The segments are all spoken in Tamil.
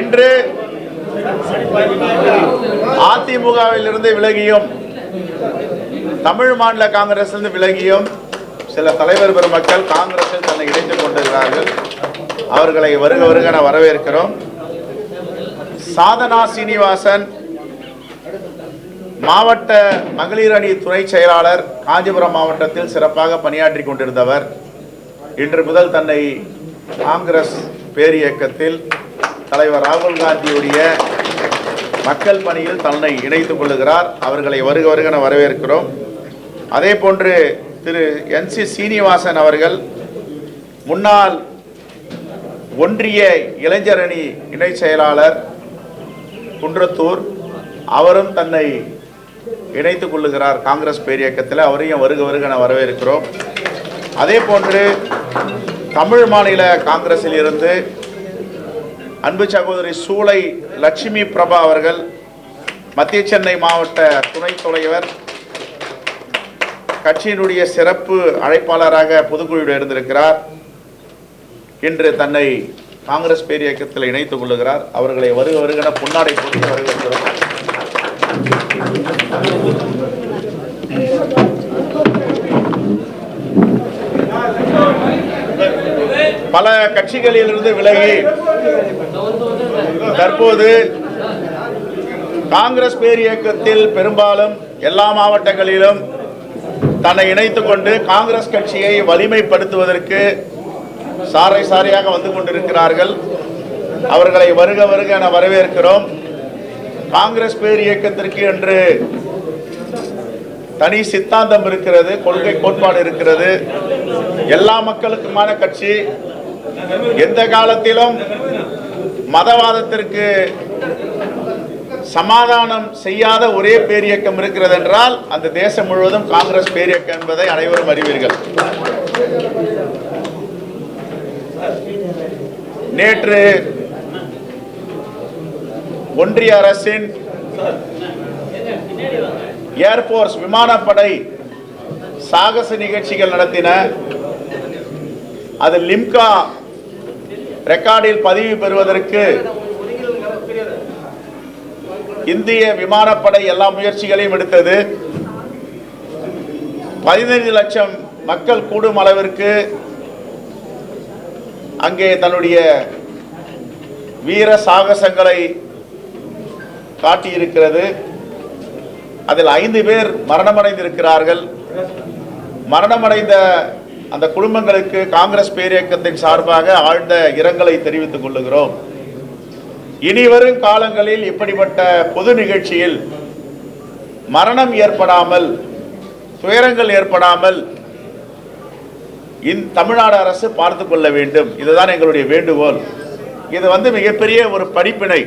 இன்று அதிமுகவில் இருந்து விலகியும் தமிழ் மாநில காங்கிரஸிலிருந்து விலகியும் சில தலைவர் பெருமக்கள் காங்கிரஸில் தன்னை இணைத்துக் கொண்டிருக்கிறார்கள். அவர்களை வருக வருக என வரவேற்கிறோம். சாதனா சீனிவாசன் மாவட்ட மகளிர் அணி துணை செயலாளர் காஞ்சிபுரம் மாவட்டத்தில் சிறப்பாக பணியாற்றி கொண்டிருந்தவர். இன்று முதல் தன்னை காங்கிரஸ் பேரியக்கத்தில் தலைவர் ராகுல் காந்தியுடைய மக்கள் பணியில் தன்னை இணைத்துக் கொள்ளுகிறார். அவர்களை வருக வருகன வரவேற்கிறோம். அதே போன்று திரு என் சி சீனிவாசன் அவர்கள் முன்னாள் ஒன்றிய இளைஞர் அணி இணை செயலாளர் குன்றத்தூர் அவரும் தன்னை இணைத்துக் கொள்ளுகிறார் காங்கிரஸ் பேரியக்கத்தில். அவரையும் வருக வருகன வரவேற்கிறோம். அதே போன்று தமிழ் மாநில காங்கிரஸில் இருந்து அன்பு சகோதரி சூளை லட்சுமி பிரபா அவர்கள் மத்திய சென்னை மாவட்ட துணைத் தலைவர் கட்சியினுடைய சிறப்பு அழைப்பாளராக பொதுக்குழுவில் இருந்திருக்கிறார். இன்று தன்னை காங்கிரஸ் பேரியக்கத்தில் இணைத்துக் கொள்ளுகிறார். அவர்களை வருக வருகிற பொன்னாடை போட்டு வரவேற்கிறோம். பல கட்சிகளிலிருந்து விலகி தற்போது காங்கிரஸ் பேரியக்கத்தில் பெரும்பாலும் எல்லா மாவட்டங்களிலும் தன்னை இணைத்துக் கொண்டு காங்கிரஸ் கட்சியை வலிமைப்படுத்துவதற்கு சாரை சாரையாக வந்து கொண்டிருக்கிறார்கள். அவர்களை வருக வருக என வரவேற்கிறோம். காங்கிரஸ் பேர் இயக்கத்திற்கு என்று தனி சித்தாந்தம் இருக்கிறது கொள்கை கோட்பாடு இருக்கிறது. எல்லா மக்களுக்குமான கட்சி எந்த காலத்திலும் மதவாதத்திற்கு சமாதானம் செய்யாத ஒரே பேரியக்கம் இருக்கிறது என்றால் அந்த தேசம் முழுவதும் காங்கிரஸ் பேரியக்கம் என்பதை அனைவரும் அறிவீர்கள். நேற்று ஒன்றிய அரசின் ஏர்போர்ஸ் விமானப்படை சாகச நிகழ்ச்சிகள் நடத்தின அது லிம்கா ரெக்கார்டில் பதிவு பெறுவதற்கு இந்திய விமானப்படை எல்லா முயற்சிகளையும் எடுத்தது. பதினைந்து லட்சம் மக்கள் கூடும் அளவிற்கு அங்கே தன்னுடைய வீர சாகசங்களை காட்டியிருக்கிறது. அதில் ஐந்து பேர் மரணமடைந்திருக்கிறார்கள். மரணமடைந்த அந்த குடும்பங்களுக்கு காங்கிரஸ் பேரியக்கத்தின் சார்பாக ஆழ்ந்த இரங்கலை தெரிவித்துக் கொள்ளுகிறோம். இனி வரும் காலங்களில் இப்படிப்பட்ட பொது நிகழ்ச்சியில் மரணம் ஏற்படாமல் துயரங்கள் ஏற்படாமல் இந் தமிழ்நாடு அரசு பார்த்து கொள்ள வேண்டும். இதுதான் எங்களுடைய வேண்டுகோள். இது வந்து மிகப்பெரிய ஒரு படிப்பினை.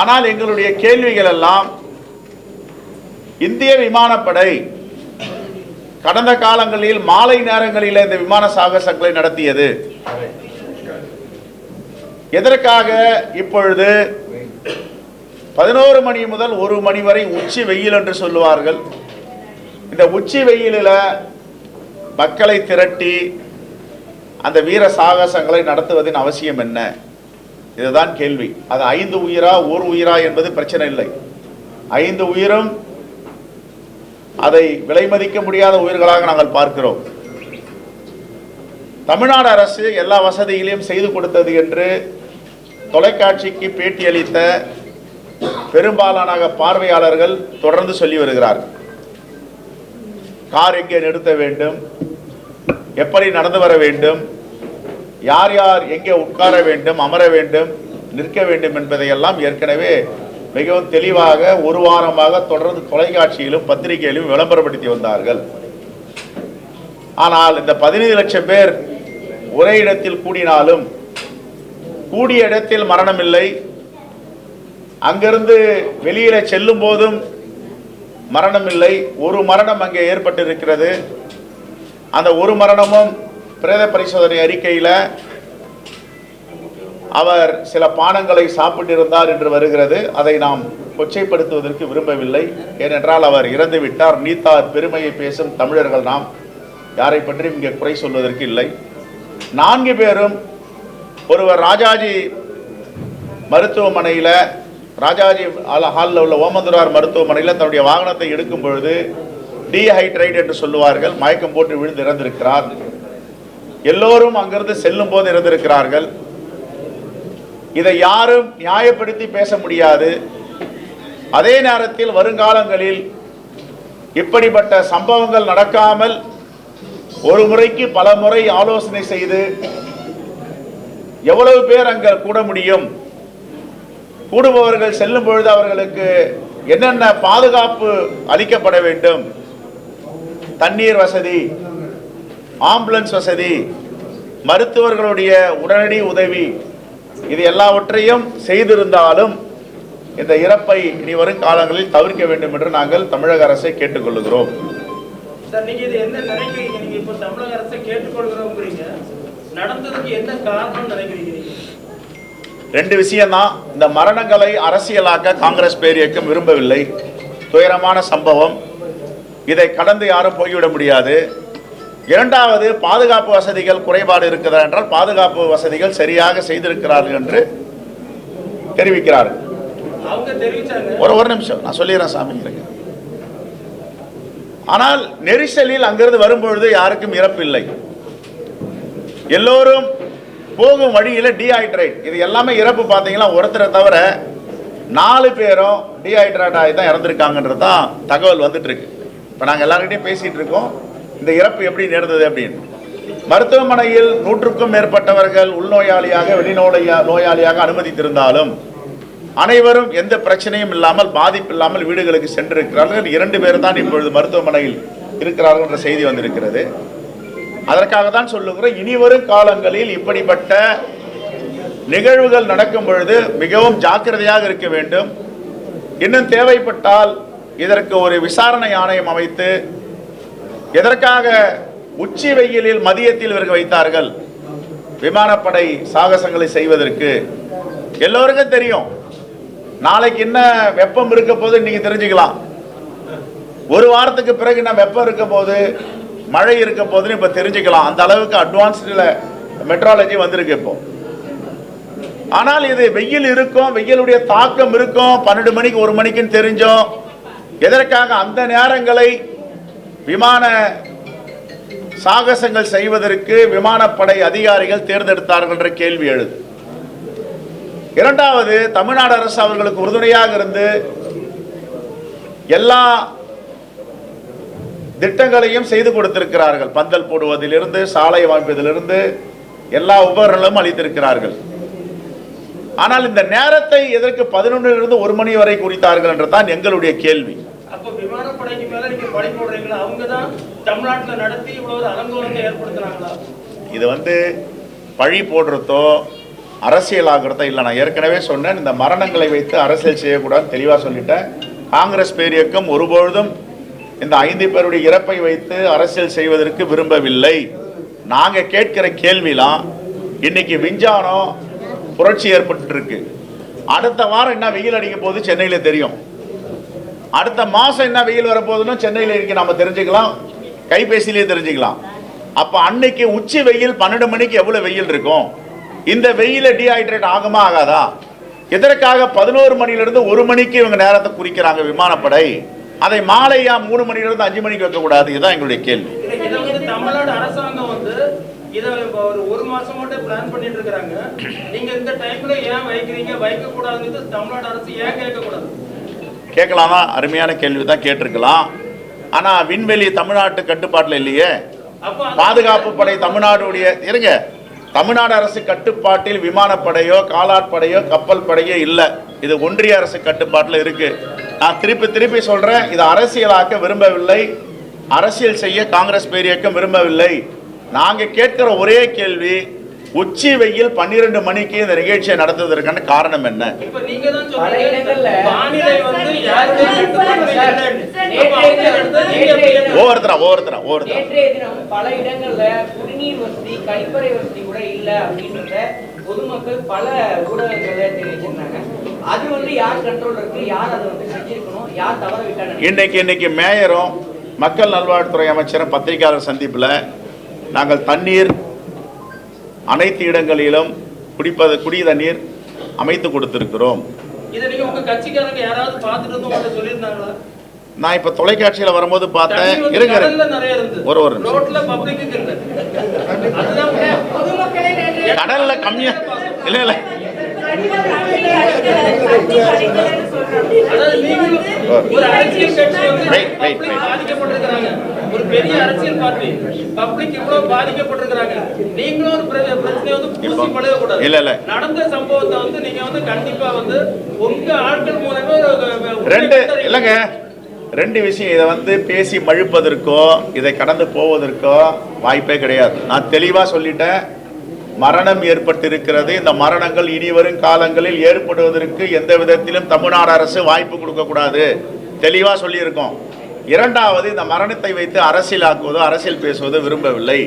ஆனால் எங்களுடைய கேள்விகள் எல்லாம் இந்திய விமானப்படை கடந்த காலங்களில் மாலை நேரங்களில் இந்த விமான சாகசங்களை நடத்தியது. எதற்காக இப்பொழுது பதினோரு மணி முதல் ஒரு மணி வரை உச்சி வெயில் என்று சொல்லுவார்கள். இந்த உச்சி வெயிலில் மக்களை திரட்டி அந்த வீர சாகசங்களை நடத்துவதின் அவசியம் என்ன? இதுதான் கேள்வி. அது ஐந்து உயிரா ஒரு உயிரா என்பது பிரச்சனை இல்லை. ஐந்து உயிரும் அதை விலை மதிக்க முடியாத உயிர்களாக நாங்கள் பார்க்கிறோம். தமிழ்நாடு அரசு எல்லா வசதிகளையும் செய்து கொடுத்தது என்று தொலைக்காட்சிக்கு பேட்டியளித்த பெரும்பாலான பார்வையாளர்கள் தொடர்ந்து சொல்லி வருகிறார்கள். கார் எங்கே நிறுத்த வேண்டும்? எப்படி நடந்து வர வேண்டும்? யார் யார் எங்கே உட்கார வேண்டும்? அமர வேண்டும்? நிற்க வேண்டும் என்பதையெல்லாம் ஏற்கனவே மிகவும் தெளிவாக ஒரு வாரமாக தொடர்ந்து தொலைக்காட்சியிலும் பத்திரிகையிலும் விளம்பரப்படுத்தி வந்தார்கள். ஆனால் இந்த பதினைந்து லட்சம் பேர் ஒரே இடத்தில் கூடினாலும் கூடிய இடத்தில் மரணம் இல்லை. அங்கிருந்து வெளியில செல்லும் போதும் மரணம் இல்லை. ஒரு மரணம் அங்கே ஏற்பட்டிருக்கிறது. அந்த ஒரு மரணமும் பிரேத பரிசோதனை அறிக்கையில் அவர் சில பானங்களை சாப்பிட்டிருந்தார் என்று வருகிறது. அதை நாம் கொச்சைப்படுத்துவதற்கு விரும்பவில்லை. ஏனென்றால் அவர் இறந்து விட்டார். நீத்தார் பெருமையை பேசும் தமிழர்கள் நாம் யாரை பற்றியும் இங்கே குறை சொல்வதற்கு இல்லை. நான்கு பேரும் ஒருவர் ராஜாஜி மருத்துவமனையில் ராஜாஜி ஹாலில் உள்ள ஓமந்துரார் மருத்துவமனையில் தன்னுடைய வாகனத்தை எடுக்கும் பொழுது டீஹைட்ரேட் என்று சொல்லுவார்கள். மயக்கம் போட்டு விழுந்து இறந்திருக்கிறார். எல்லோரும் அங்கிருந்து செல்லும் போது இறந்திருக்கிறார்கள். இதை யாரும் நியாயப்படுத்தி பேச முடியாது. அதே நேரத்தில் வருங்காலங்களில் இப்படிப்பட்ட சம்பவங்கள் நடக்காமல் ஒரு முறைக்கு பல முறை ஆலோசனை செய்து எவ்வளவு பேர் அங்கே கூட முடியும்? கூடுபவர்கள் செல்லும் பொழுது அவர்களுக்கு என்னென்ன பாதுகாப்பு அளிக்கப்பட வேண்டும்? தண்ணீர் வசதி ஆம்புலன்ஸ் வசதி மருத்துவர்களுடைய உடனடி உதவி இது எல்லாவற்றையும் செய்திருந்தாலும் இந்த இறப்பை இனி வரும் காலங்களில் தவிர்க்க வேண்டும் என்று நாங்கள் தமிழக அரசை கேட்டுக்கொள்கிறோம். ரெண்டு விஷயம்தான். இந்த மரணங்களை அரசியலாக்க காங்கிரஸ் பேரியக்கம் விரும்பவில்லை. துயரமான சம்பவம். இதை கடந்து யாரும் போய்விட முடியாது. இரண்டாவது பாதுகாப்பு வசதிகள் குறைபாடு இருக்கிறதா என்றால் பாதுகாப்பு வசதிகள் சரியாக செய்திருக்கிறார்கள் என்று தெரிவிக்கிறார்கள். ஒரு ஒரு நிமிஷம். நான் சொல்லிடுறேன் சாமி. இருங்க ஆனால் நெரிசலில் அங்கிருந்து வரும்பொழுது யாருக்கும் இறப்பு இல்லை. எல்லோரும் போகும் வழியில டீஹைட்ரேட் இது எல்லாமே இறப்பு பார்த்தீங்கன்னா ஒருத்தரை தவிர நாலு பேரும் டீஹைட்ரேட் ஆகி தான் இறந்துருக்காங்கன்றது தான் தகவல் வந்துட்டு இருக்கு. இப்போ நாங்கள் எல்லார்கிட்டையும் பேசிட்டு இருக்கோம். இந்த இறப்பு எப்படி நேர்ந்தது அப்படின்னு? மருத்துவமனையில் நூற்றுக்கும் மேற்பட்டவர்கள் உள்நோயாளியாக வெளிநோயா நோயாளியாக அனுமதித்திருந்தாலும் அனைவரும் எந்த பிரச்சனையும் இல்லாமல் பாதிப்பு இல்லாமல் வீடுகளுக்கு சென்றிருக்கிறார்கள். இரண்டு பேர் தான் இப்பொழுது மருத்துவமனையில் இருக்கிறார்கள் என்ற செய்தி வந்திருக்கிறது. அதற்காக தான் சொல்லுகிறோம் இனி வரும் காலங்களில் இப்படிப்பட்ட நிகழ்வுகள் நடக்கும் பொழுது மிகவும் ஜாக்கிரதையாக இருக்க வேண்டும். இன்னும் தேவைப்பட்டால் இதற்கு ஒரு விசாரணை ஆணையம் அமைத்து எதற்காக உச்சி வெயிலில் மதியத்தில் இவர்கள் வைத்தார்கள்? விமானப்படை சாகசங்களை செய்வதற்கு. எல்லோருக்கும் தெரியும். நாளைக்கு என்ன வெப்பம் இருக்க போது இன்னைக்கு தெரிஞ்சுக்கலாம். ஒரு வாரத்துக்கு பிறகு என்ன வெப்பம் இருக்க போது மழை இருக்க போதுன்னு இப்ப தெரிஞ்சுக்கலாம். அந்த அளவுக்கு அட்வான்ஸ்டில் மெட்ராலஜி வந்திருக்கு இப்போ. ஆனால் இது வெயில் இருக்கும் வெயிலுடைய தாக்கம் இருக்கும். பன்னெண்டு மணிக்கு ஒரு மணிக்குன்னு தெரிஞ்சோம். எதற்காக அந்த நேரங்களை விமான சாகசங்கள் செய்வதற்கு விமானப்படை அதிகாரிகள் தேர்ந்தெடுத்தார்கள் என்ற கேள்வி எழுது. இரண்டாவது தமிழ்நாடு அரசு அவர்களுக்கு உறுதுணையாக இருந்து எல்லா திட்டங்களையும் செய்து கொடுத்திருக்கிறார்கள். பந்தல் போடுவதிலிருந்து சாலை அமைப்பதிலிருந்து எல்லா உபகரணங்களும் அளித்திருக்கிறார்கள். ஆனால் இந்த நேரத்தை எதற்கு பதினொன்றிலிருந்து ஒரு மணி வரை குறித்தார்கள் என்று தான் எங்களுடைய கேள்வி. அப்போ விமானப்படைக்கு மேல நீங்க படை போடுறீங்களா? அவங்க தான் தமிழ்நாட்டில் நடத்தி இவ்வளவு ஒரு அலங்கோலத்தை ஏற்படுத்துறாங்களா இது வந்து பழி போடுறதோ அரசியலாகிறதோ இல்லை. நான் ஏற்கனவே சொன்னேன் இந்த மரணங்களை வைத்து அரசியல் செய்யக்கூடாதுன்னு தெளிவாக சொல்லிட்டேன். காங்கிரஸ் பேரியக்கம் ஒருபொழுதும் இந்த ஐந்து பேருடைய இறப்பை வைத்து அரசியல் செய்வதற்கு விரும்பவில்லை. நாங்கள் கேட்கிற கேள்விலாம் இன்னைக்கு விஞ்ஞானம் புரட்சி ஏற்பட்டுருக்கு. அடுத்த வாரம் என்ன வெயில் அடிக்க போது சென்னையில் தெரியும். அடுத்த மாதம் என்ன வெயில் வரப்போகுதுன்னு சென்னையில் இருக்கு நம்ம தெரிஞ்சுக்கலாம். கைபேசியிலே தெரிஞ்சுக்கலாம். அப்போ அன்னைக்கு உச்சி வெயில் பன்னெண்டு மணிக்கு எவ்வளோ வெயில் இருக்கும்? இந்த வெயில டீஹைட்ரேட் ஆகுமா ஆகாதா? எதற்காக பதினோரு மணிலிருந்து ஒரு மணிக்கு இவங்க நேரத்தை குறிக்கிறாங்க விமானப்படை? அதை மாலையா மூணு மணிலிருந்து அஞ்சு மணிக்கு வைக்கக்கூடாது? இதுதான் எங்களுடைய கேள்வி. வந்து தமிழ்நாடு அரசாங்கம் வந்து இதை ஒரு ஒரு மாசம் மட்டும் பிளான் பண்ணிட்டு இருக்காங்க நீங்க இந்த டைம்ல ஏன் வைக்கிறீங்க? வைக்க கூடாதுன்னு தமிழ்நாடு அரசு ஏன் கேட்க கூடாது கேட்கலாமா? அருமையான கேள்வி தான் கேட்டிருக்கலாம். ஆனா விண்வெளி தமிழ்நாட்டு கட்டுப்பாட்டில் இல்லையே. பாதுகாப்பு படை தமிழ்நாடுடைய இருங்க. தமிழ்நாடு அரசு கட்டுப்பாட்டில் விமானப்படையோ காலாட்படையோ கப்பல் படையோ இல்லை. இது ஒன்றிய அரசு கட்டுப்பாட்டில் இருக்கு. நான் திருப்பி திருப்பி சொல்றேன். இது அரசியலாக்க விரும்பவில்லை. அரசியல் செய்ய காங்கிரஸ் பேரியக்கம் விரும்பவில்லை. நாங்க கேட்கிற ஒரே கேள்வி உச்சி வெயில் பன்னிரண்டு மணிக்கு இந்த நிகழ்ச்சியை நடத்துவதற்கான காரணம் என்ன? ஒவ்வொருத்தரா ஒவ்வொருத்தரா ஒவ்வொருத்தரா நேற்றைய தினம் பல இடங்கள்ல குடிநீர் வசதி கழிப்பறை வசதி கூட இல்ல அப்படின்றத பொதுமக்கள் பல ஊடகங்கள்ல தெரிவிச்சிருந்தாங்க. அது வந்து யார் கண்ட்ரோல் இருக்கு? யார் அதை வந்து செஞ்சிருக்கணும்? யார் தவற விட்டாங்க இன்னைக்கு இன்னைக்கு மேயரும் மக்கள் நல்வாழ்வுத்துறை அமைச்சரும் பத்திரிகையாளர் சந்திப்பில் நாங்கள் தண்ணீர் அனைத்து இடங்களிலும் குடிப்பது குடி தண்ணீர் அமைத்து கொடுத்திருக்கிறோம். இதை நீங்க உங்க கட்சிக்காரங்க யாராவது பார்த்துட்டு வந்து உங்கள்ட்ட சொல்லியிருந்தாங்களா? நான் இப்ப தொலைக்காட்சியில வரும்போது பார்த்தேன். இருங்க. ஒரு ஒரு கடல்ல கம்மியா இல்ல. இல்ல அதாவது நீங்களும் ஒரு ஒரு பெரிய அரசியல் பார்ட்டி. பப்ளிக் இவ்வளவு பாதிக்கப்பட்டிருக்கிறாங்க. நீங்களும் ஒரு பிர- பிரச்சனையை வந்து பூசி இப்போ- பழகக்கூடாது இல்ல, இல்ல. நடந்த சம்பவத்தை வந்து நீங்க வந்து கண்டிப்பா வந்து உங்க ஆட்கள் மூலமே ரெண்டு இல்லைங்க. ரெண்டு விஷயம். இதை வந்து பேசி மழுப்பதற்கோ இதை கடந்து போவதற்கோ வாய்ப்பே கிடையாது. நான் தெளிவா சொல்லிட்டேன். மரணம் ஏற்பட்டிருக்கிறது. இந்த மரணங்கள் இனி வரும் காலங்களில் ஏற்படுவதற்கு எந்த விதத்திலும் தமிழ்நாடு அரசு வாய்ப்பு கொடுக்க கூடாது தெளிவா சொல்லியிருக்கோம். இரண்டாவது இந்த மரணத்தை வைத்து அரசியலாக்குவதோ அரசியல் பேசுவதோ விரும்பவில்லை.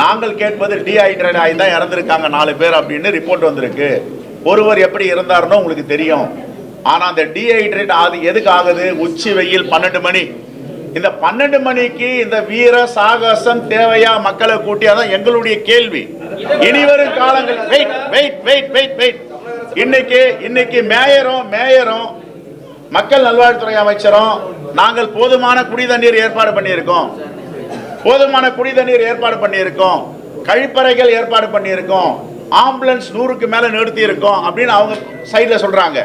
நாங்கள் கேட்பது டீஹைட்ரேட் ஆகி தான் இறந்துருக்காங்க நாலு பேர் அப்படின்னு ரிப்போர்ட் வந்திருக்கு. ஒருவர் எப்படி இருந்தாருன்னு உங்களுக்கு தெரியும். ஆனால் அந்த டீஹைட்ரேட் ஆகுது எதுக்கு ஆகுது? உச்சி வெயில் பன்னெண்டு மணி. இந்த பன்னெண்டு மணிக்கு இந்த வீர சாகசம் தேவையா மக்களை கூட்டி? அதான் எங்களுடைய கேள்வி. இனி வரும் காலங்கள் wait wait wait wait wait இன்னைக்கு இன்னைக்கு மேயரும் மேயரும் மக்கள் நல்வாழ்வுத்துறை அமைச்சரும் நாங்கள் போதுமான குடி தண்ணீர் ஏற்பாடு பண்ணியிருக்கோம். போதுமான குடி தண்ணீர் ஏற்பாடு பண்ணியிருக்கோம். கழிப்பறைகள் ஏற்பாடு பண்ணியிருக்கோம். ஆம்புலன்ஸ் நூறுக்கு மேலே நிறுத்தி இருக்கோம் அப்படின்னு அவங்க சைடில் சொல்கிறாங்க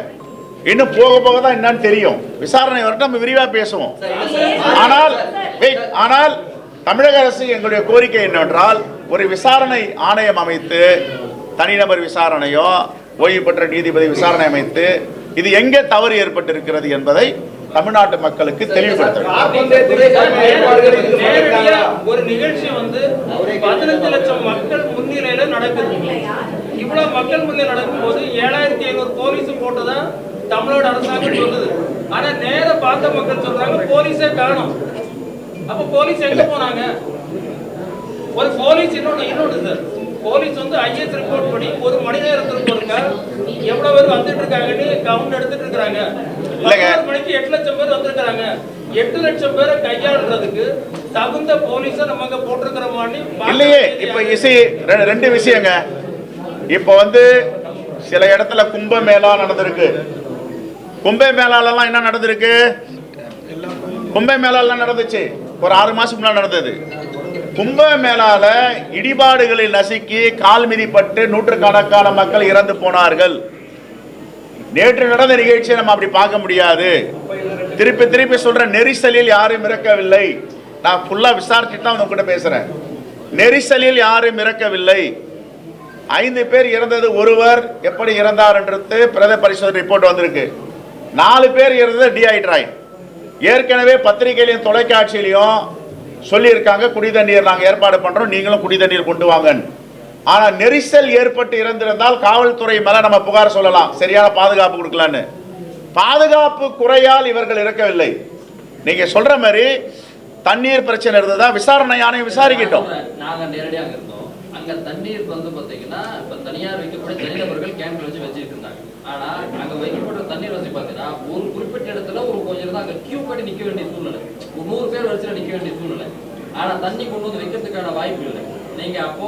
இன்னும் போக போக தான் என்னன்னு தெரியும். விசாரணை வரட்டும் நம்ம விரிவாக பேசுவோம். ஆனால் வெயிட் ஆனால் தமிழக அரசு எங்களுடைய கோரிக்கை என்னவென்றால் ஒரு விசாரணை ஆணையம் அமைத்து தனிநபர் விசாரணையோ ஓய்வு பெற்ற நீதிபதி விசாரணை அமைத்து இது எங்கே தவறு ஏற்பட்டிருக்கிறது என்பதை தமிழ்நாட்டு மக்களுக்கு தெளிவுபடுத்தணும் நேரடியா ஒரு நிகழ்ச்சி வந்து பதினஞ்சு லட்சம் மக்கள் முன்னிலையில நடக்குது. இவ்வளவு மக்கள் முன்னிலை நடக்கும்போது ஏழாயிரத்தி ஐநூறு போலீஸ் போட்டதா தமிழ்நாடு அரசாங்கம் சொல்லுது. ஆனா நேர பார்த்த மக்கள் சொல்றாங்க போலீஸே காணும். அப்ப போலீஸ் எங்க போனாங்க? ஒரு போலீஸ் இன்னொன்னு இன்னொன்னு சார் போலீஸ் வந்து ஐஎஸ் ரிப்போர்ட் படி ஒரு மணி நேரத்திற்கு ஒருக்கா எவ்வளவு பேர் வந்துட்டு இருக்காங்கன்னு கவுண்ட் எடுத்துட்டு இருக்காங்க. பதினோரு மணிக்கு எட்டு லட்சம் பேர் வந்திருக்காங்க எட்டு லட்சம் பேரை கையாளுறதுக்கு தகுந்த போலீஸ நம்ம போட்டிருக்கிற மாதிரி இல்லையே இப்ப? இசை ரெண்டு விஷயங்க. இப்ப வந்து சில இடத்துல கும்ப மேளா நடந்திருக்கு. கும்ப மேளாலெல்லாம் என்ன நடந்திருக்கு? கும்ப மேளாலாம் நடந்துச்சு. ஒரு ஆறு மாசம் முன்னாடி நடந்தது. கும்ப மேளால இடிபாடுகளில் நசுக்கி கால் மிதிப்பட்டு நூற்றுக்கணக்கான மக்கள் இறந்து போனார்கள். நேற்று நடந்த நிகழ்ச்சியை நம்ம அப்படி பார்க்க முடியாது. திருப்பி திருப்பி சொல்ற நெரிசலில் யாரும் இறக்கவில்லை. நான் ஃபுல்லா விசாரிச்சு தான் உங்ககிட்ட பேசுறேன். நெரிசலில் யாரும் இறக்கவில்லை. ஐந்து பேர் இறந்தது ஒருவர். எப்படி இறந்தார் என்றது பிரத பரிசோதனை ரிப்போர்ட் வந்திருக்கு. நாலு பேர் இறந்தது டிஹைட்ராயின் ஏற்கனவே பத்திரிகையிலையும் தொலைக்காட்சியிலையும் சொல்லியிருக்காங்க குடி தண்ணீர் நாங்கள் ஏற்பாடு பண்ணுறோம் நீங்களும் குடி தண்ணீர் கொண்டு வாங்கன்னு. ஆனால் நெரிசல் ஏற்பட்டு இறந்திருந்தால் காவல்துறை மேலே நம்ம புகார் சொல்லலாம். சரியான பாதுகாப்பு கொடுக்கலான்னு. பாதுகாப்பு குறையால் இவர்கள் இறக்கவில்லை. நீங்கள் சொல்கிற மாதிரி தண்ணீர் பிரச்சனை இருந்ததா? விசாரணை ஆணையம் விசாரிக்கிட்டோம். நாங்கள் நேரடியாக இருந்தோம். அங்கே தண்ணீர் வந்து பார்த்தீங்கன்னா இப்போ தனியார் வைக்கப்பட்ட தனிநபர்கள் கேம்பில் வச்சு வச்சுட்டு ஆனால் அங்கே வைக்கப்பட்ட தண்ணீர் வச்சு பார்த்தீங்கன்னா ஒரு குறிப்பிட்ட இடத்துல ஒரு கொஞ்சம் தான் அங்கே கியூ கட்டி நிற்க வேண்டிய சூழ்நிலை. ஒரு நூறு பேர் வரிசையில நிக்க வேண்டிய சூழ்நிலை. ஆனா தண்ணி கொண்டு வந்து வைக்கிறதுக்கான வாய்ப்பு இல்லை. நீங்க அப்போ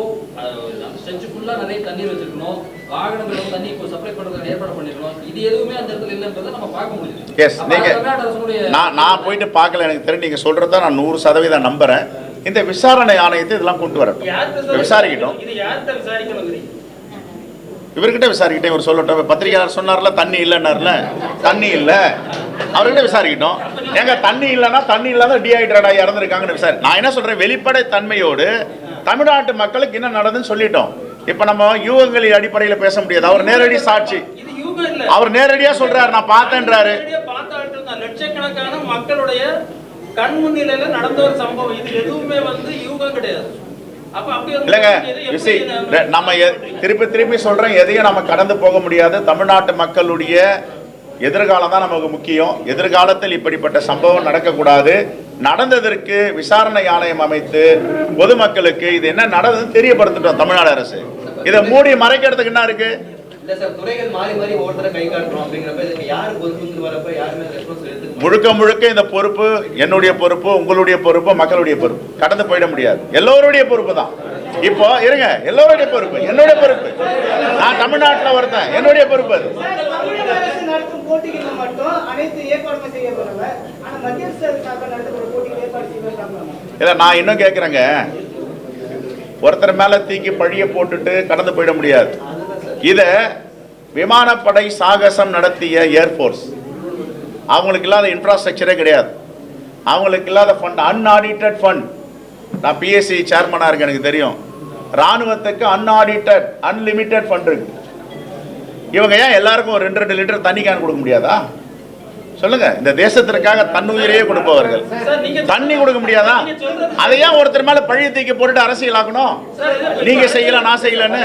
ஸ்ட்ரெச் ஃபுல்லா நிறைய தண்ணீர் வச்சிருக்கணும். வாகனங்கள் வந்து தண்ணி இப்போ சப்ளை பண்றதுக்கு ஏற்பாடு பண்ணிருக்கணும். இது எதுவுமே அந்த இடத்துல இல்லைன்றதை நம்ம பார்க்க முடியுது. எஸ் அப்ப நீங்க தமிழ்நாடு அரசுடைய நான் நான் போயிட்டு பார்க்கல எனக்கு தெரியும். நீங்க சொல்றத நான் நூறு சதவீதம் நம்புறேன். இந்த விசாரணை ஆணையத்தை இதெல்லாம் கொண்டு வரட்டும். விசாரிக்கட்டும். இது யார்கிட்ட விசாரிக்கணுங்கிறீங்க? இவர்கிட்ட விசாரிக்கிட்டே இவர் சொல்லட்டும். பத்திரிகையாளர் சொன்னார்ல தண்ணி இல்லைன்னார்ல? தண்ணி இல்ல. அவர்கிட்ட விசாரிக்கட்டும். ஏங்க தண்ணி இல்லைன்னா தண்ணி இல்லாத டீஹைட்ரேட் ஆகி இறந்துருக்காங்கன்னு விசாரி நான் என்ன சொல்றேன் வெளிப்படை தன்மையோடு தமிழ்நாட்டு மக்களுக்கு என்ன நடந்துன்னு சொல்லிட்டோம். இப்ப நம்ம யூகங்களின் அடிப்படையில் பேச முடியாது. அவர் நேரடி சாட்சி. அவர் நேரடியா சொல்றாரு நான் பார்த்தேன்றாரு. லட்சக்கணக்கான மக்களுடைய கண் முன்னிலையில நடந்த ஒரு சம்பவம். இது எதுவுமே வந்து யூகம் கிடையாது. இல்லைங்க. விசி நம்ம- திருப்பி திருப்பி சொல்றேன். எதையும் நம்ம கடந்து போக முடியாது. தமிழ்நாட்டு மக்களுடைய எதிர்காலம் தான் நமக்கு முக்கியம். எதிர்காலத்தில் இப்படிப்பட்ட சம்பவம் நடக்கக்கூடாது. நடந்ததற்கு விசாரணை ஆணையம் அமைத்து பொதுமக்களுக்கு இது என்ன நடந்ததுன்னு தெரியப்படுத்திட்டோம் தமிழ்நாடு அரசு. இதை மூடி மறைக்கிறதுக்கு என்ன இருக்கு? முழுக்க முழுக்க இந்த பொறுப்பு என்னுடைய பொறுப்பு உங்களுடைய பொறுப்பு மக்களுடைய பொறுப்பு. கடந்து போயிட முடியாது. எல்லோருடைய பொறுப்பு தான். இப்போ இருங்க எல்லோருடைய பொறுப்பு என்னுடைய பொறுப்பு. நான் தமிழ்நாட்டுல ஒருத்தன் என்னுடைய பொறுப்பு அது. இல்ல நான் இன்னும் கேட்குறேங்க ஒருத்தர் மேல தூக்கி பழிய போட்டுட்டு கடந்து போயிட முடியாது. இத விமானப்படை சாகசம் நடத்திய ஏர்ஃபோர்ஸ் அவங்களுக்கு இல்லாத இன்ஃப்ராஸ்ட்ரக்சரே கிடையாது. அவங்களுக்கு இல்லாத ஃபண்ட் அன்ஆடிட்டட் ஃபண்ட் நான் பிஎஸ்சி சேர்மனாக இருக்கு எனக்கு தெரியும். ராணுவத்துக்கு அன்ஆடிட்டட் அன்லிமிட்டெட் ஃபண்ட் இருக்கு. இவங்க ஏன் எல்லாருக்கும் ஒரு ரெண்டு ரெண்டு லிட்டர் தண்ணி கேன் கொடுக்க முடியாதா? சொல்லுங்க இந்த தேசத்திற்காக தன்னுயிரையே கொடுப்பவர்கள். தண்ணி கொடுக்க முடியாதா? அதை ஏன் ஒருத்தர் மேல பழிய தூக்கி போட்டுட்டு அரசியல் இது- நீங்க செய்யல நான் செய்யலன்னு.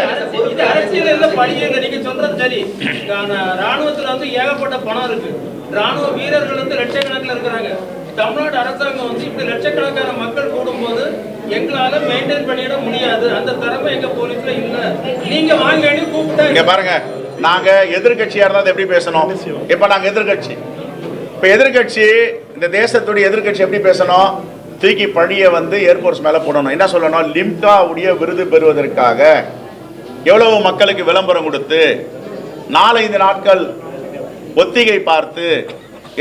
ராணுவத்துல வந்து ஏகப்பட்ட பணம் இருக்கு. ராணுவ வீரர்கள் வந்து லட்சக்கணக்கில் இருக்கிறாங்க. தமிழ்நாடு அரசாங்கம் வந்து இப்படி லட்சக்கணக்கான மக்கள் கூடும்போது எங்களால மெயின்டைன் பண்ணிட முடியாது. அந்த திறமை எங்க போலீஸ்ல இல்ல. நீங்க இங்க கூப்பிட்டா பாருங்க நாங்க எதிர்க்கட்சியா இருந்தா எப்படி பேசணும்? இப்ப நாங்க எதிர்க்கட்சி இப்போ எதிர்க்கட்சி இந்த தேசத்துடைய எதிர்க்கட்சி எப்படி பேசணும்? தூக்கி பழியை வந்து ஏர்போர்ட்ஸ் மேலே போடணும். என்ன சொல்லணும்? லிம்காவுடைய விருது பெறுவதற்காக எவ்வளவு மக்களுக்கு விளம்பரம் கொடுத்து நாலஞ்சு நாட்கள் ஒத்திகை பார்த்து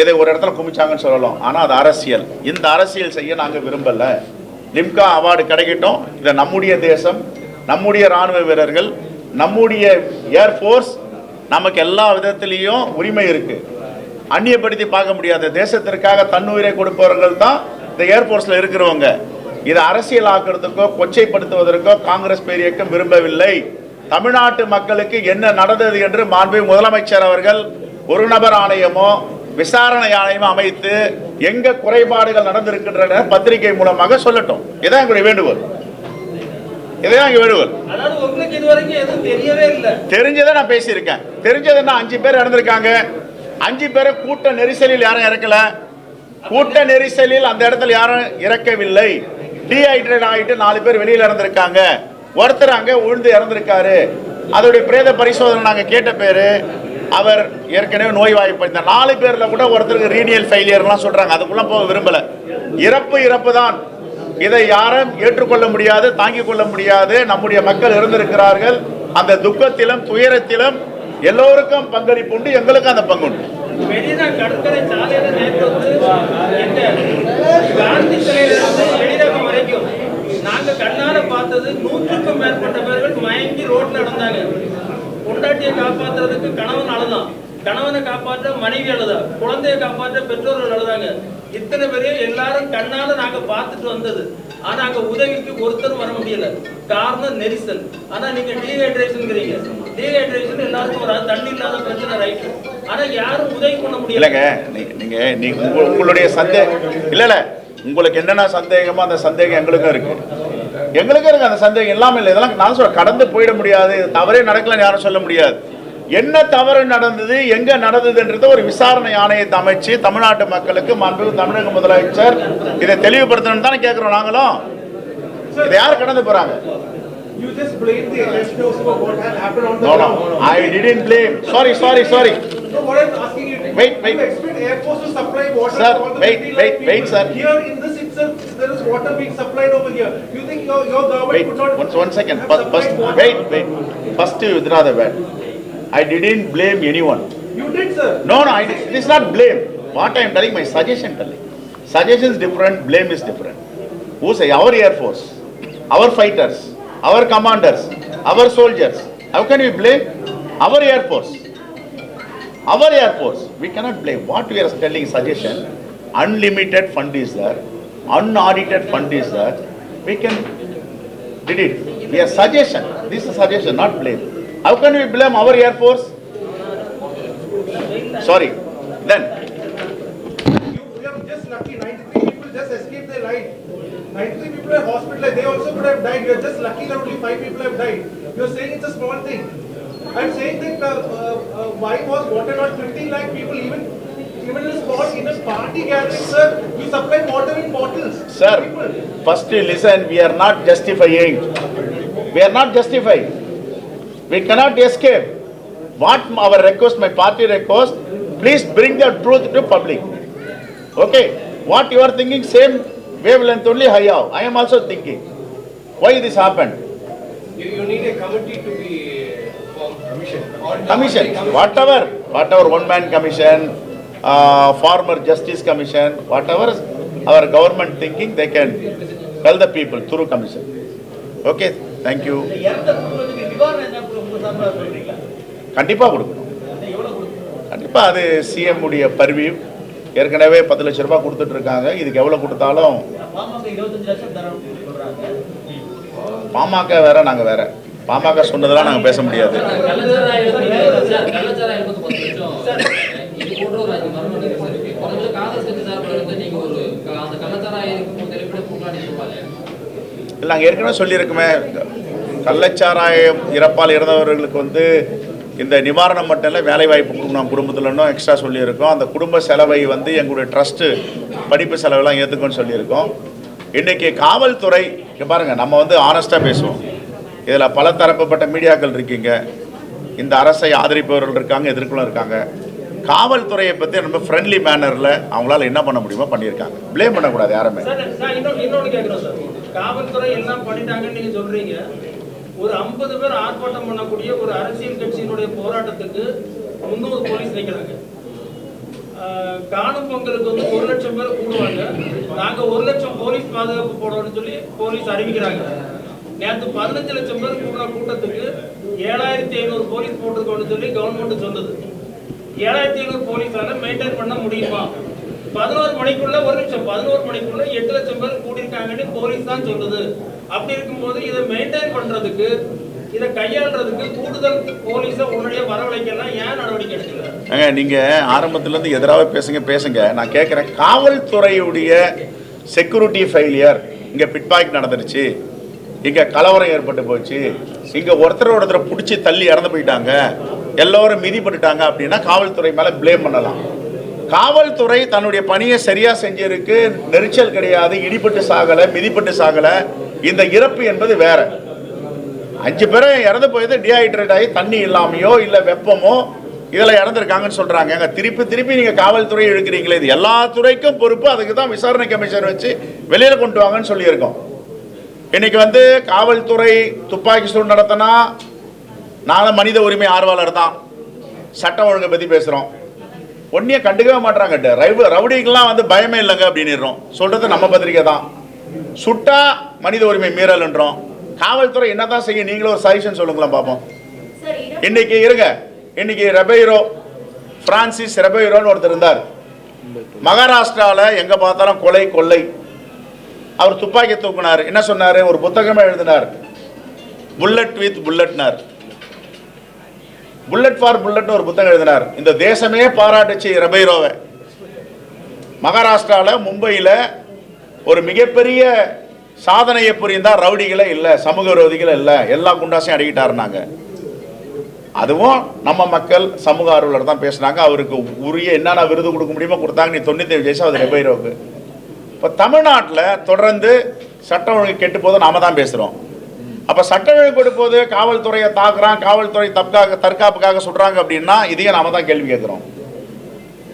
இதை ஒரு இடத்துல குமிச்சாங்கன்னு சொல்லலாம். ஆனால் அது அரசியல். இந்த அரசியல் செய்ய நாங்கள் விரும்பலை. லிம்கா அவார்டு கிடைக்கட்டும். இதை நம்முடைய தேசம் நம்முடைய ராணுவ வீரர்கள் நம்முடைய ஏர்ஃபோர்ஸ் நமக்கு எல்லா விதத்துலேயும் உரிமை இருக்குது அந்நியப்படுத்தி பார்க்க முடியாது. தேசத்திற்காக தன்னுயிரை கொடுப்பவர்கள் தான் இந்த ஏர்ஃபோர்ஸ்ல இருக்கிறவங்க. இதை அரசியல் ஆக்குறதுக்கோ கொச்சைப்படுத்துவதற்கோ காங்கிரஸ் பேரியக்கம் விரும்பவில்லை. தமிழ்நாட்டு மக்களுக்கு என்ன நடந்தது என்று மாண்பு முதலமைச்சர் அவர்கள் ஒரு நபர் ஆணையமோ விசாரணை ஆணையமோ அமைத்து எங்க குறைபாடுகள் நடந்திருக்கின்றன பத்திரிகை மூலமாக சொல்லட்டும். இதான் எங்களுடைய வேண்டுகோள். இதான் எங்க வேண்டுகோள். தெரிஞ்சதை நான் பேசியிருக்கேன். தெரிஞ்சதுன்னா அஞ்சு பேர் இறந்திருக்காங்க. அஞ்சு பேரை கூட்ட நெரிசலில் யாரும் இறக்கல. கூட்ட நெரிசலில் அந்த இடத்துல யாரும் இறக்கவில்லை. டீஹைட்ரேட் ஆகிட்டு நாலு பேர் வெளியில் இறந்துருக்காங்க. ஒருத்தர் அங்கே உழுந்து இறந்துருக்காரு. அதோடைய பிரேத பரிசோதனை நாங்கள் கேட்ட பேர் அவர் ஏற்கனவே நோய்வாய்ப்பு இந்த நாலு பேரில் கூட ஒருத்தருக்கு ரீனியல் ஃபெயிலியர்லாம் சொல்கிறாங்க அதுக்குள்ள போக விரும்பலை. இறப்பு இறப்பு தான். இதை யாரும் ஏற்றுக்கொள்ள முடியாது தாங்கிக் கொள்ள முடியாது. நம்முடைய மக்கள் இருந்திருக்கிறார்கள். அந்த துக்கத்திலும் துயரத்திலும் எல்லோருக்கும் பங்களிப்பு உண்டு எங்களுக்கும் அந்த பங்கு உண்டு மெரினா கடற்கரை சாலையில நேற்று வந்து எங்க காந்தி சிலையில வரைக்கும் நாங்க கண்ணால பார்த்தது நூற்றுக்கும் மேற்பட்ட பேர்கள் மயங்கி ரோட்ல நடந்தாங்க. பொண்டாட்டியை காப்பாத்துறதுக்கு கணவன் அழுதான். கணவனை காப்பாற்ற மனைவி அழுதா. குழந்தையை காப்பாற்ற பெற்றோர்கள் அழுதாங்க. இத்தனை பேரையும் எல்லாரும் கண்ணால நாங்க பார்த்துட்டு வந்தது. ஆனா அங்க உதவிக்கு ஒருத்தரும் வர முடியல. காரணம் நெரிசல். ஆனா நீங்க டீஹைட்ரேஷன் டீஹைட்ரேஷன் எல்லாருக்கும் வராது. தண்ணி இல்லாத பிரச்சனை ரைட்டு இல்லைங்க நீ- நீங்க நீங்க உங்க- உங்களுடைய சந்தேகம் இல்ல இல்ல. உங்களுக்கு என்னென்ன சந்தேகமோ அந்த சந்தேகம் எங்களுக்கும் இருக்கு. எங்களுக்கும் இருக்கு அந்த சந்தேகம். இல்லாம இல்லை இதெல்லாம் நான் சொல்ல கடந்து போயிட முடியாது. தவறே நடக்கலன்னு யாரும் சொல்ல முடியாது. என்ன தவறு நடந்தது எங்க நடந்ததுன்றத ஒரு விசாரணை ஆணையத்தை அமைச்சு தமிழ்நாட்டு மக்களுக்கு மாண்பு தமிழக முதலமைச்சர் இதை தெளிவுபடுத்தணும்னு தானே கேட்கிறோம் நாங்களும். இதை யார் கடந்து போறாங்க? You just blame the Force for what had happened on the No, no, ground. I didn't blame. Sorry, sorry, sorry. No, what I'm asking you, to- Wait, wait. you expect Air Force to supply water Sir, to all the wait, wait, lakh wait, sir. Here in this itself, there is water being supplied over here. You think your, your government Wait, could not? one, one second. First, first, wait, wait. First, the word. I didn't blame anyone. You did, sir. No, no, I, did- it is not blame. What I am telling, my suggestion telling. Suggestion is different, blame is different. Who say, our Air Force, our fighters, our commanders, our soldiers. How can we blame? Our Air Force. Our Air Force. We cannot blame. What we are telling suggestion, unlimited fund is there, unaudited fund is there. We can did it. We are suggestion. This is suggestion, not blame. How can we blame our Air Force? Sorry. Then, You, we are just lucky, ninety-three people just escaped their life. Ninety-three people are hospitalized, they also could have died, you are just lucky that only five people have died. You are saying it's a small thing. I'm saying that, uh, uh, uh, why was water not fifteen lakh people, even, even in a small, in a party gathering, sir, you supply water in bottles. sir, People. first you listen, we are not justifying. We are not justifying. We cannot escape. What our request, my party request, please bring the truth to public. Okay, what you are thinking, same wavelength only I have. I am also thinking. Why this happened? You, you need a committee to be formed. Commission. Commission, whatever, whatever one man commission, uh, former justice commission, whatever our government thinking, they can tell the people through commission. Okay, thank you. இறந்த குடும்பத்துக்கு நிவாரணம் என்ன உங்க சார்பாக சொல்றீங்களா கண்டிப்பா கொடுக்கணும் எவ்வளவு கொடுக்கணும் கண்டிப்பா அது சிஎம் உடைய பர்வியூ ஏற்கனவே பத்து லட்ச ரூபாய் கொடுத்துட்டு இருக்காங்க இதுக்கு எவ்வளவு கொடுத்தாலும் பாமக வேற நாங்க வேற பாமக சொன்னதெல்லாம் நாங்கள் பேச முடியாது. இல்லை நாங்கள் ஏற்கனவே சொல்லியிருக்குமே கள்ளச்சாராயம் இறப்பால் இறந்தவர்களுக்கு வந்து இந்த நிவாரணம் மட்டும் இல்லை வேலைவாய்ப்பு கொடுக்கணும் குடும்பத்தில் இன்னும் எக்ஸ்ட்ரா சொல்லியிருக்கோம். அந்த குடும்ப செலவை வந்து எங்களுடைய ட்ரஸ்ட்டு படிப்பு செலவெல்லாம் ஏற்றுக்கோன்னு சொல்லியிருக்கோம். இன்றைக்கி காவல்துறை பாருங்கள் நம்ம வந்து ஆனஸ்ட்டாக பேசுவோம். இதில் பல தரப்பட்ட மீடியாக்கள் இருக்கீங்க. இந்த அரசை ஆதரிப்பவர்கள் இருக்காங்க எதிர்க்கலாம் இருக்காங்க. காவல்துறையை பற்றி ரொம்ப ஃப்ரெண்ட்லி மேனரில் அவங்களால என்ன பண்ண முடியுமோ பண்ணியிருக்காங்க. ப்ளேம் பண்ணக்கூடாது யாருமே. நான் இன்னொன்று கேட்குறோம் சார். காவல்துறை எல்லாம் பண்ணிட்டாங்கன்னு நீங்க சொல்றீங்க. ஒரு ஐம்பது பேர் ஆர்ப்பாட்டம் பண்ணக்கூடிய ஒரு அரசியல் கட்சியினுடைய போராட்டத்துக்கு முன்னூறு போலீஸ் நிற்கிறாங்க. காணும் பொங்கலுக்கு வந்து ஒரு லட்சம் பேர் கூடுவாங்க. நாங்க ஒரு லட்சம் போலீஸ் பாதுகாப்பு போடணும்னு சொல்லி போலீஸ் அறிவிக்கிறாங்க. நேற்று பதினஞ்சு லட்சம் பேர் கூடுற கூட்டத்துக்கு ஏழாயிரத்தி ஐநூறு போலீஸ் போட்டிருக்கோன்னு சொல்லி கவர்மெண்ட் சொன்னது. ஏழாயிரத்தி ஐநூறு போலீஸால மெயின்டைன் பண்ண முடியுமா? பதினோரு மணிக்குள்ள ஒரு நிமிஷம் பதினோரு மணிக்குள்ள எட்டு லட்சம் பேர் கூடியிருக்காங்கன்னு போலீஸ் தான் சொல்லுது. அப்படி இருக்கும்போது இதை மெயின்டைன் பண்றதுக்கு இதை கையாளுறதுக்கு கூடுதல் போலீஸை உடனடியாக வரவழைக்கலாம் ஏன் நடவடிக்கை எடுக்கல நீங்க நீங்கள் ஆரம்பத்துலேருந்து எதிராக பேசுங்க பேசுங்க. நான் கேட்குறேன் காவல்துறையுடைய செக்யூரிட்டி ஃபெயிலியர் இங்கே பிட்பாக் நடந்துருச்சு. இங்கே கலவரம் ஏற்பட்டு போச்சு. இங்கே ஒருத்தர் ஒருத்தரை பிடிச்சி தள்ளி இறந்து போயிட்டாங்க. எல்லோரும் மிதிப்பட்டுட்டாங்க அப்படின்னா காவல்துறை மேலே பிளேம் பண்ணலாம். காவல்துறை தன்னுடைய பணியை சரியாக செஞ்சிருக்கு நெரிச்சல் கிடையாது இடிபட்டு சாகலை மிதிப்பட்டு சாகலை. இந்த இறப்பு என்பது வேற. அஞ்சு பேரும் இறந்து போயது டீஹைட்ரேட் ஆகி தண்ணி இல்லாமையோ இல்லை வெப்பமோ இதில் இறந்துருக்காங்கன்னு சொல்கிறாங்க அங்கே திருப்பி திருப்பி நீங்கள் காவல்துறை இழுக்கிறீங்களே இது எல்லா துறைக்கும் பொறுப்பு. அதுக்கு தான் விசாரணை கமிஷன் வச்சு வெளியில் கொண்டு வாங்கன்னு சொல்லியிருக்கோம். இன்னைக்கு வந்து காவல்துறை துப்பாக்கி சூடு நடத்தினா நானும் மனித உரிமை ஆர்வலர் தான். சட்டம் ஒழுங்கை பற்றி பேசுகிறோம் ஒன்றையே கண்டுக்கவே மாட்டாங்க ரவு ரவுடிக்கெல்லாம் வந்து பயமே இல்லைங்க அப்படின்னுறோம். சொல்கிறது நம்ம பத்திரிக்கை தான். சுட்டா மனித உரிமை மீறல்ன்றோம். காவல்துறை என்னதான் செய்யும்? நீங்களும் ஒரு சஜஷன் சொல்லுங்களேன் பார்ப்போம் இன்னைக்கு இருங்க. இன்னைக்கு ரெபைரோ பிரான்சிஸ் ரெபைரோன்னு ஒருத்தர் இருந்தார். மகாராஷ்டிரால எங்க பார்த்தாலும் கொலை கொள்ளை. அவர் துப்பாக்கி தூக்குனார். என்ன சொன்னார்? ஒரு புத்தகமாக எழுதினார். புல்லட் வித் புல்லட்னார் புல்லட் ஃபார் புல்லட்னு ஒரு புத்தகம் எழுதினார். இந்த தேசமே பாராட்டுச்சு ரபைரோவை. மகாராஷ்டிராவில் மும்பையில் ஒரு மிகப்பெரிய சாதனையை புரிந்தால் ரவுடிகளை இல்லை சமூக விரோதிகளை இல்லை. எல்லா குண்டாசையும் அடிக்கிட்டாருனாங்க அதுவும் நம்ம மக்கள் சமூக ஆர்வலர் தான் பேசுனாங்க. அவருக்கு உரிய என்னென்ன விருது கொடுக்க முடியுமோ கொடுத்தாங்க. நீ தொண்ணூத்தேழு வயசு அது ரெபைரோவுக்கு. இப்போ தமிழ்நாட்டில் தொடர்ந்து சட்டம் ஒழுங்கு கெட்டு போது நாம தான் பேசுகிறோம் அப்போ சட்டம் ஒழுங்கு கெட்டு போது காவல்துறையை தாக்குறான் காவல்துறை தற்காக தற்காப்புக்காக சொல்கிறாங்க அப்படின்னா இதையும் நாம தான் கேள்வி கேட்குறோம்.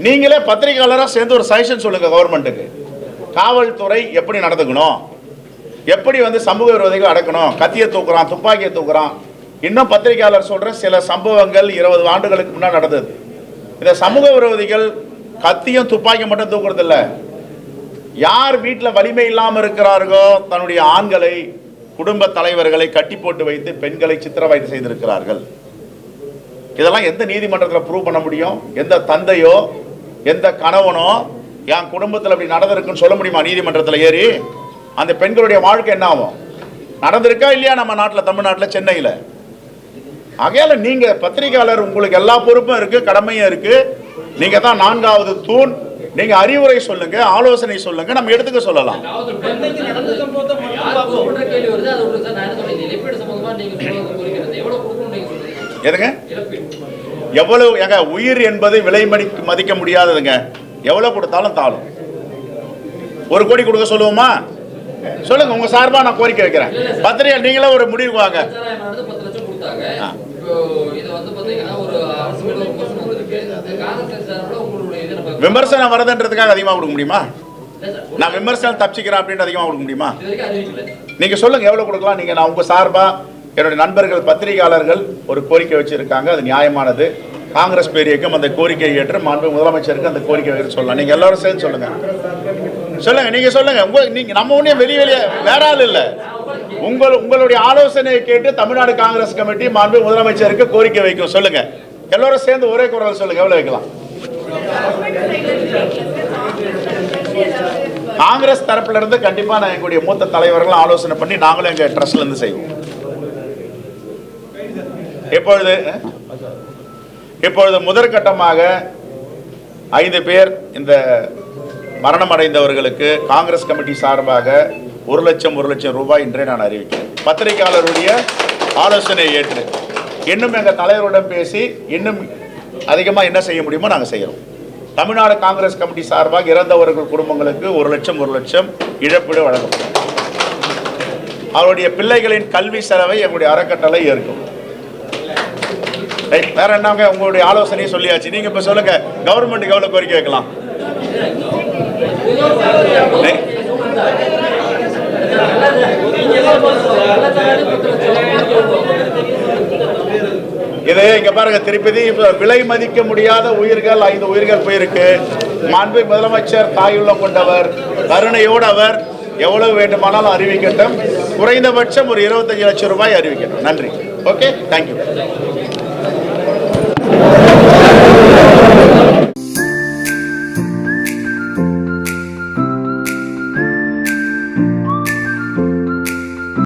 நீங்களே பத்திரிகையாளராக சேர்ந்து ஒரு சஜஷன் சொல்லுங்கள் கவர்மெண்ட்டுக்கு காவல்துறை எப்படி நடந்துக்கணும்? எப்படி வந்து சமூக விரோதிகள் அடக்கணும்? கத்தியை தூக்குறான் துப்பாக்கியை தூக்குறான். இன்னும் பத்திரிகையாளர் சொல்கிற சில சம்பவங்கள் இருபது ஆண்டுகளுக்கு முன்னாடி நடந்தது. இந்த சமூக விரோதிகள் கத்தியும் துப்பாக்கியும் மட்டும் தூக்குறதில்லை. யார் வீட்டில் வலிமை இல்லாமல் இருக்கிறார்களோ தன்னுடைய ஆண்களை குடும்ப தலைவர்களை கட்டி போட்டு வைத்து பெண்களை சித்திரவதை செய்திருக்கிறார்கள். இதெல்லாம் எந்த நீதிமன்றத்தில் ப்ரூவ் பண்ண முடியும்? எந்த தந்தையோ எந்த கணவனோ என் குடும்பத்தில் அப்படி நடந்திருக்குன்னு சொல்ல முடியுமா நீதிமன்றத்தில் ஏறி? அந்த பெண்களுடைய வாழ்க்கை என்ன ஆகும்? நடந்திருக்கா இல்லையா நம்ம நாட்டில் தமிழ்நாட்டில் சென்னையில்? ஆகையால் நீங்கள் பத்திரிகையாளர் உங்களுக்கு எல்லா பொறுப்பும் இருக்குது கடமையும் இருக்குது நீங்கள் தான் நான்காவது தூண். நீங்க அறிவுரை சொல்லுங்க ஆலோசனை சொல்லுங்க நம்ம எடுத்துக்க சொல்லலாம். எதுங்க? எவ்வளவு ஏங்க உயிர் என்பது விலை மதி மதிக்க முடியாததுங்க. எவ்வளவு கொடுத்தாலும் தாளும் ஒரு கோடி கொடுக்க சொல்லுவோமா? சொல்லுங்க உங்க சார்பா நான் கோரிக்கை வைக்கிறேன். பத்திரிகை நீங்களே ஒரு முடிவுக்கு வாங்க. இது வந்து பாத்தீங்கன்னா அரசு ஒரு விமர்சனம் வருதுன்றதுக்காக அதிகமாக கொடுக்க முடியுமா? நான் விமர்சனம் தப்பிச்சுக்கிறேன் அப்படின்ட்டு அதிகமாக கொடுக்க முடியுமா? நீங்கள் சொல்லுங்கள் எவ்வளோ கொடுக்கலாம்? நீங்கள் நான் உங்கள் சார்பாக என்னுடைய நண்பர்கள் பத்திரிகையாளர்கள் ஒரு கோரிக்கை வச்சுருக்காங்க அது நியாயமானது. காங்கிரஸ் பேரியக்கம் அந்த கோரிக்கையை ஏற்று மாண்பு முதலமைச்சருக்கு அந்த கோரிக்கை வைக்க சொல்லலாம். நீங்கள் எல்லாரும் சேர்ந்து சொல்லுங்கள் சொல்லுங்கள் நீங்கள் சொல்லுங்கள் உங்கள் நீங்கள் நம்ம ஒன்றே வெளியே வெளியே வேற ஆள் இல்லை. உங்கள் உங்களுடைய ஆலோசனையை கேட்டு தமிழ்நாடு காங்கிரஸ் கமிட்டி மாண்பு முதலமைச்சருக்கு கோரிக்கை வைக்கும். சொல்லுங்கள் எல்லோரும் சேர்ந்து ஒரே குரல் சொல்லுங்கள் எவ்வளோ வைக்கலாம்? காங்கிரஸ் தரப்புல இருந்து கண்டிப்பா நான் எங்களுடைய மூத்த தலைவர்கள் ஆலோசனை பண்ணி நாங்களும் எங்க ட்ரஸ்ட்ல இருந்து செய்வோம். இப்பொழுது இப்பொழுது முதற்கட்டமாக ஐந்து பேர் இந்த மரணம் அடைந்தவர்களுக்கு காங்கிரஸ் கமிட்டி சார்பாக ஒரு லட்சம் ஒரு லட்சம் ரூபாய் என்றே நான் அறிவிக்கிறேன். பத்திரிகையாளருடைய ஆலோசனை ஏற்று இன்னும் எங்கள் தலைவருடன் பேசி இன்னும் அதிகமாக என்ன செய்ய முடியுமோ நாங்கள் செய்கிறோம் தமிழ்நாடு காங்கிரஸ் கமிட்டி சார்பாக இறந்தவர்கள் குடும்பங்களுக்கு ஒரு லட்சம் ஒரு லட்சம் இழப்பீடு வழங்கப்படும். அவருடைய பிள்ளைகளின் கல்வி செலவை எங்களுடைய அறக்கட்டளை ஏற்கும். ரைட் வேற என்னங்க உங்களுடைய ஆலோசனையை சொல்லியாச்சு? நீங்க இப்ப சொல்லுங்க. கவர்மெண்ட் எவ்வளவு கோரிக்கை வைக்கலாம். இது இங்க பாருங்க திருப்பதி விலை மதிக்க முடியாத உயிர்கள் ஐந்து உயிர்கள் போயிருக்கு. மாண்பு முதலமைச்சர் தாயுள்ளம் கொண்டவர் கருணையோடு அவர் எவ்வளவு வேண்டுமானாலும் அறிவிக்கட்டும். குறைந்தபட்சம் ஒரு இருபத்தஞ்சு லட்சம் ரூபாய் அறிவிக்கட்டும். நன்றி. Okay thank you